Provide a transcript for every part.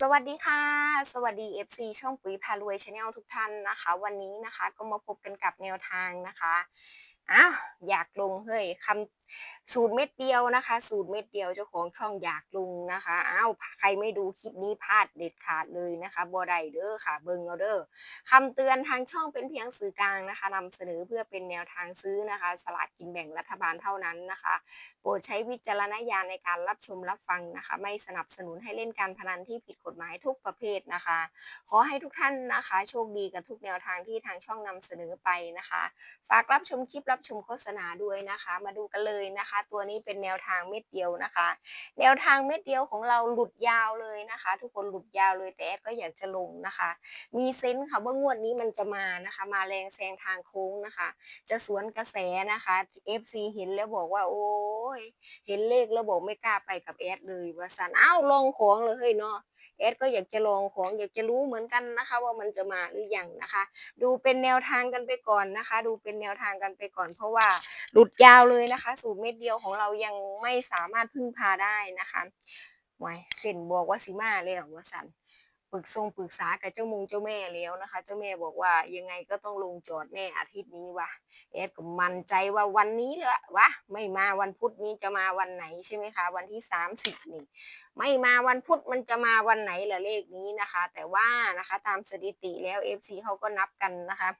สวัสดีค่ะ สวัสดี FC ช่องปุ๋ยพารวยชาแนลทุกท่านนะคะ วันนี้นะคะก็มาพบกันกับแนวทางนะคะอ้าวอยากลงเฮ้ยคำ สูตรเม็ดเดียวนะคะ สูตรเม็ดเดียวเจ้าของช่องอยากลงนะคะอ้าวใครไม่ดูคลิปนี้พลาดเด็ดขาดเลยนะคะบัวไดเด้อค่ะเบิงเอาเด้อคำเตือนทางช่องเป็นเพียงสื่อกลางนะคะนำเสนอเพื่อเป็นแนวทางซื้อนะคะ สลากกินแบ่งรัฐบาลเท่านั้นนะคะ โปรดใช้วิจารณญาณในการรับชมรับฟังนะคะ ไม่สนับสนุนให้เล่นการพนันที่ผิดกฎหมายทุกประเภทนะคะ ขอให้ทุกท่านนะคะ โชคดีกับทุกแนวทางที่ทางช่องนำเสนอไปนะคะ ฝากรับชมคลิปรับชมโฆษณาด้วยนะคะ มาดูกันเลยนะคะ ตัวนี้เป็นแนวทางเม็ดเดียวนะคะ แนวทางเม็ดเดียวของเราหลุดยาวเลยนะคะ ทุกคนหลุดยาวเลยแต่แอดก็อยากจะลงนะคะ มีเซนส์ค่ะว่างวดนี้มันจะมานะคะ มาแรงแซงทางโค้งนะคะ จะสวนกระแสนะคะ FC เห็นแล้วบอกว่า โอ้ยเห็นเลขแล้วบอกไม่กล้าไปกับแอดเลยว่าสันอ้าวลองของเลยเฮ้ยเนาะแอดก็อยากจะลองของอยากจะรู้เหมือนกันนะคะ ว่ามันจะมาหรือยังนะคะ ดูเป็นแนวทางกันไปก่อนนะคะ ดูเป็นแนวทางกันไปก่อน เพราะว่าหลุดยาวเลยนะคะสูตรเม็ดเดียวของเรายังไม่สามารถพึ่งพาได้นะคะไว้เส้นบอกว่าสิมาเลยหรอว่าสันปรึกทรงปรึกษากับเจ้ามุงเจ้าแม่แล้วนะคะ เจ้าแม่บอกว่ายังไงก็ต้องลงจอดแน่อาทิตย์นี้วะแอดก็มั่นใจว่าวันนี้แหละวะไม่มาวันพุธนี้จะมาวันไหนใช่ไหมคะ วันที่สามสิบนี่ ไม่มาวันพุธมันจะมาวันไหนล่ะเลขนี้นะคะ แต่ว่านะคะตามสถิติแล้ว FC เขาก็นับกันนะคะ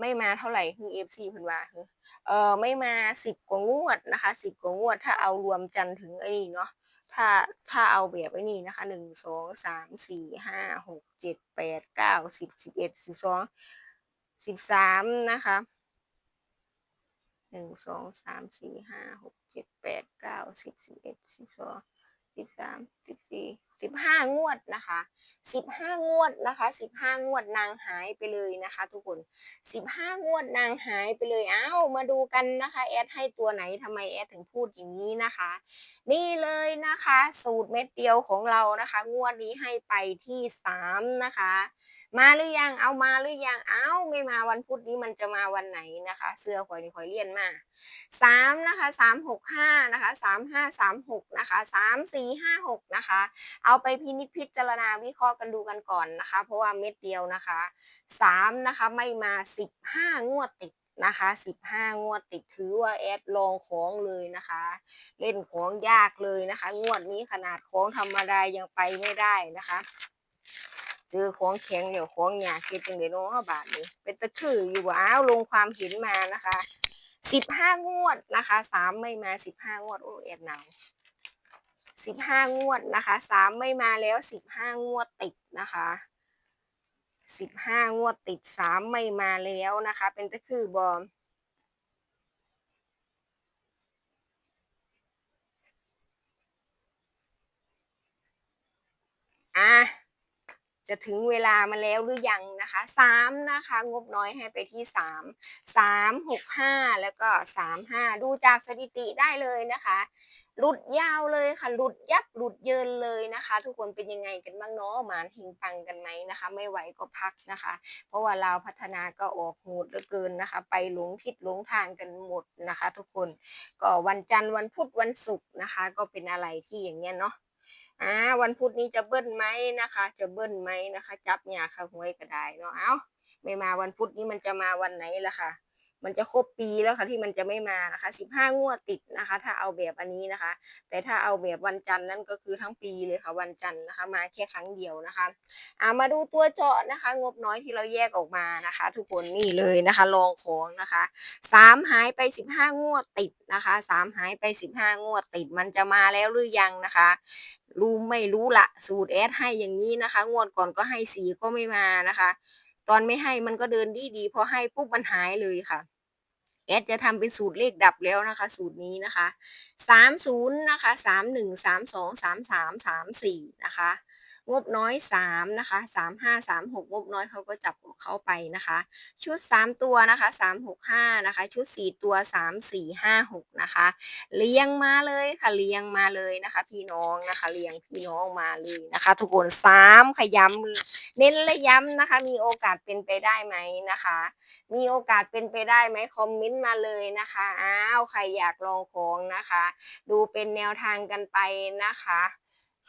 ไม่มาเท่าไหร่คือ FC เพิ่นว่าคือเออไม่มาสิบกว่างวดนะคะสิบกว่างวด ถ้าเอารวมจันถึงไอ้นี่เนาะถ้าถ้าเอาแบบไอ้นี่นะคะหนึ่งสองสามสี่ห้าหกเจ็ดแปดเก้าสิบสิบเอ็ดสิบสองสิบสามนะคะหนึ่งสองสามสี่ห้าหกเจ็ดแปดเก้าสิบสิบเอ็ดสิบสองสิบสาม สิบสี่สิบห้างวดนะคะสิบห้างวดนะคะสิบห้างวดนางหายไปเลยนะคะ ทุกคนสิบห้างวดนางหายไปเลยอ้าวมาดูกันนะคะแอดให้ตัวไหนทำไมแอดถึงพูดอย่างนี้นะคะ นี่เลยนะคะ สูตรเม็ดเดียวของเรานะคะ งวดนี้ให้ไปที่สามนะคะ มาหรือยังเอามาหรือยังเอาไม่มาวันพุธนี้มันจะมาวันไหนนะคะ เสื้อข่อยนี่ข่อยเลี่ยนมาสามนะคะสามหกห้านะคะสามห้าสามหกนะคะสามสี่ห้าหกนะคะเอาไปพินิจพิจารณาวิเคราะห์กันดูกันก่อนนะคะ เพราะว่าเม็ดเดียวนะคะสามนะคะไม่มาสิบห้างวดติดนะคะสิบห้างวดติดถือว่าแอดลองของเลยนะคะ เล่นของยากเลยนะคะ งวดนี้ขนาดของธรรมดายังไปไม่ได้นะคะเจอของแข็งเดี๋ยวของหยาคิดจังเดี๋ยวน้องบาทนี้ เป็นตะคืออยู่อ้าวลงความเห็นมานะคะสิบห้างวดนะคะสามไม่มาสิบห้างวดโอ้แอบหนาว สิบห้างวดนะคะสามไม่มาแล้วสิบห้างวดติดนะคะสิบห้างวดติดสามไม่มาแล้วนะคะ เป็นตะคือบอมอะ จะถึงเวลามาแล้วหรือยังนะคะสามนะคะงบน้อยให้ไปที่สามสามหกห้าแล้วก็สามห้าดูจากสถิติได้เลยนะคะหลุดยาวเลยค่ะหลุดยับหลุดเยินเลยนะคะ ทุกคนเป็นยังไงกันบ้างเนาะหมานหิงปังกันไหมนะคะ ไม่ไหวก็พักนะคะ เพราะว่าเราพัฒนาก็ออกโหดเหลือเกินนะคะ ไปหลงผิดหลงทางกันหมดนะคะ ทุกคนก็วันจันทร์วันพุธวันศุกร์นะคะ ก็เป็นอะไรที่อย่างเงี้ยเนาะ อ่าวันพุธนี้จะเบิ้ลไหมนะคะ จะเบิ้ลไหมนะคะ จับหยาข้าหวยก็ได้เนาะเอ้าไม่มาวันพุธนี้มันจะมาวันไหนล่ะค่ะ มันจะครบปีแล้วค่ะที่มันจะไม่มานะคะสิบห้างวดติดนะคะ ถ้าเอาแบบอันนี้นะคะ แต่ถ้าเอาแบบวันจันทร์นั่นก็คือทั้งปีเลยค่ะวันจันทร์นะคะ มาแค่ครั้งเดียวนะคะเอามาดูตัวเจาะนะคะ งบน้อยที่เราแยกออกมานะคะ ทุกคนนี่เลยนะคะลองของนะคะสามหายไปสิบห้างวดติดนะคะสามหายไปสิบห้างวดติดมันจะมาแล้วหรือยังนะคะรู้ไม่รู้ละสูตรแอดให้อย่างนี้นะคะ งวดก่อนก็ให้สีก็ไม่มานะคะ ตอนไม่ให้มันก็เดินดีดีๆพอให้ปุ๊บมันหายเลยค่ะแอดจะทำเป็นสูตรเลขดับแล้วนะคะ สูตรนี้นะคะสามศูนย์นะคะสามหนึ่งสามสองสามสามสามสี่นะคะ งบน้อยสามนะคะสามห้าสามหกงบน้อยเขาก็จับของเขาไปนะคะ ชุดสามตัวนะคะสามหกห้านะคะ ชุดสี่ตัวสามสี่ห้าหกนะคะ เรียงมาเลยค่ะเรียงมาเลยนะคะ พี่น้องนะคะ เรียงพี่น้องมาเลยนะคะ ทุกคนสามขย้ำเน้นและย้ำนะคะ มีโอกาสเป็นไปได้ไหมนะคะ มีโอกาสเป็นไปได้ไหมคอมเมนต์มาเลยนะคะอ้าวใครอยากลองของนะคะ ดูเป็นแนวทางกันไปนะคะ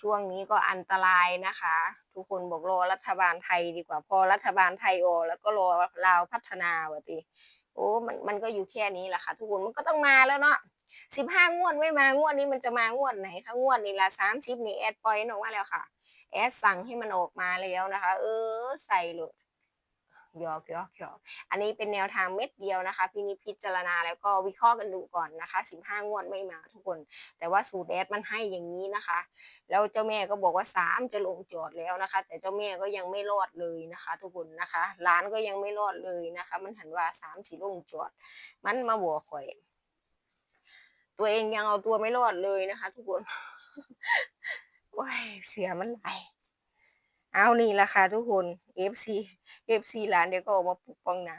ช่วงนี้ก็อันตรายนะคะ ทุกคนบอกรอรัฐบาลไทยดีกว่า พอรัฐบาลไทยโอ แล้วก็รอลาวพัฒนาวะติโอ้มันมันก็อยู่แค่นี้แหละค่ะ ทุกคนมันก็ต้องมาแล้วเนาะสิบห้างวดไม่มางวดนี้มันจะมางวดไหนคะงวดนี้ละสามสิบนี่แอดปล่อยออกมาแล้วค่ะ แอดสั่งให้มันออกมาแล้วนะคะ เออใส่เลย หยอกหยอกหยอกอันนี้เป็นแนวทางเม็ดเดียวนะคะพี่นิจพิจารณาแล้วก็วิเคราะห์กันดูก่อนนะคะสิบห้างวดไม่มาทุกคน แต่ว่าสูตรแอดมันให้อย่างนี้นะคะ แล้วเจ้าแม่ก็บอกว่าสามจะลงจอดแล้วนะคะ แต่เจ้าแม่ก็ยังไม่รอดเลยนะคะ ทุกคนนะคะร้านก็ยังไม่รอดเลยนะคะ มันหันว่าสามสีลงจอด มันมาบัวข่อย ตัวเองยังเอาตัวไม่รอดเลยนะคะ ทุกคนว้ายเสียมันไหล เอานี่ละค่ะทุกคน FC FC ร้านเดี๋ยวก็ออกมาปกป้องนะ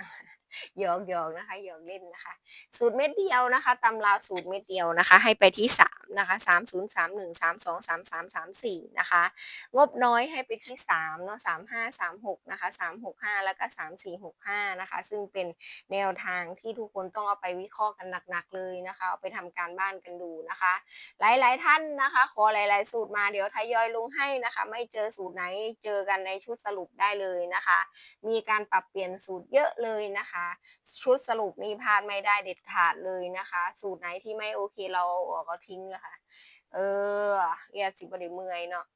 หยอกหยอกนะคะหยอกเล่นนะคะ สูตรเม็ดเดียวนะคะตำราสูตรเม็ดเดียวนะคะ ให้ไปที่สามนะคะสามศูนย์สามหนึ่งสามสองสามสามสามสี่นะคะ งบน้อยให้ไปที่สามเนาะสามห้าสามหกนะคะสามหกห้าแล้วก็สามสี่หกห้านะคะ ซึ่งเป็นแนวทางที่ทุกคนต้องเอาไปวิเคราะห์กันหนักๆเลยนะคะ เอาไปทำการบ้านกันดูนะคะ หลายๆท่านนะคะ ขอหลายๆ สูตรมาเดี๋ยวทยอยลงให้นะคะ ไม่เจอสูตรไหนเจอกันในชุดสรุปได้เลยนะคะ มีการปรับเปลี่ยนสูตรเยอะเลยนะคะชุดสรุปนี่พลาดไม่ได้เด็ดขาดเลยนะคะ สูตรไหนที่ไม่โอเคเราเอาออกก็ทิ้งเลยค่ะเอออย่าสิบไดิเมื่อยเนาะ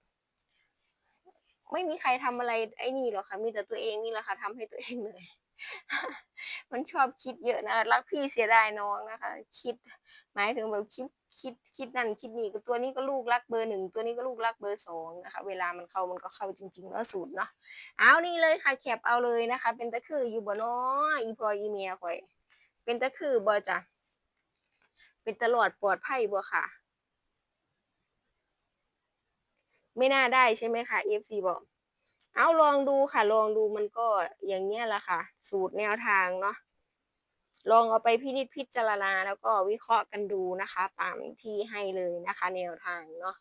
ไม่มีใครทำอะไรไอ้นี่หรอกค่ะ มีแต่ตัวเองนี่แหละค่ะทำให้ตัวเองเหนื่อยมันชอบคิดเยอะนะ รักพี่เสียดายน้องนะคะ คิด หมายถึงแบบคิด คิดคิดนั่นคิดนี่ก็ตัวนี้ก็ลูกรักเบอร์หนึ่งตัวนี้ก็ลูกรักเบอร์สองนะคะ เวลามันเข้ามันก็เข้าจริงๆแล้วสูตรเนาะเอานี่เลยค่ะแคปเอาเลยนะคะ เป็นตะคืออยู่บ่เนาะอีพออีเมียข่อย เป็นตะคือบ่จ้ะเป็นตลอดปลอดภัยบ่ค่ะ ไม่น่าได้ใช่ไหมคะ FC บอกเอาลองดูค่ะ ลองดูมันก็อย่างเงี้ยละค่ะ สูตรแนวทางเนาะ ลองเอาไปพินิจพิจารณาแล้วก็วิเคราะห์กันดูนะคะ ตามที่ให้เลยนะคะแนวทางเนาะ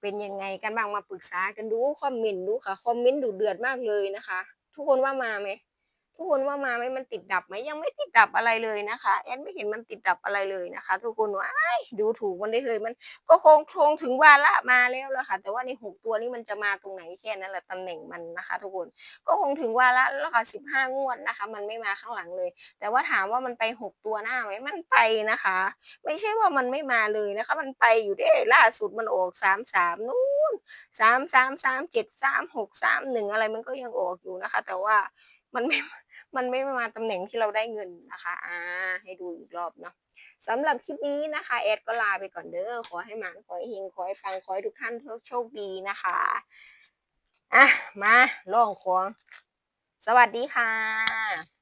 เป็นยังไงกันบ้างมาปรึกษากันดูคอมเมนต์ดูค่ะคอมเมนต์ดูเดือดมากเลยนะคะ ทุกคนว่ามาไหม ทุกคนว่ามาไหมมันติดดับไหมยังไม่ติดดับอะไรเลยนะคะแอนไม่เห็นมันติดดับอะไรเลยนะคะ ทุกคนว่าดูถูกมันได้เลยมัน ก็คงคงถึงวาระมาแล้วละค่ะ แต่ว่าในหกตัวนี้มันจะมาตรงไหนแค่นั้นแหละตำแหน่งมันนะคะ ทุกคนก็คงถึงวาระแล้วค่ะสิบห้างวดนะคะ มันไม่มาข้างหลังเลย แต่ว่าถามว่ามันไปหกตัวหน้าไหมมันไปนะคะ ไม่ใช่ว่ามันไม่มาเลยนะคะ มันไปอยู่ได้ล่าสุดมันออกสามสามนู่นสามสามสามเจ็ดสามหกสามหนึ่งอะไรมันก็ยังออกอยู่นะคะ แต่ว่ามันไม่ มันไม่มาตำแหน่งที่เราได้เงินนะคะอ่าให้ดูอีกรอบเนาะสำหรับคลิปนี้นะคะแอดก็ลาไปก่อนเด้อขอให้หมานขอให้เฮงขอให้ฟังขอให้ทุกท่านโชคดีนะคะอะมาล่องควงสวัสดีค่ะ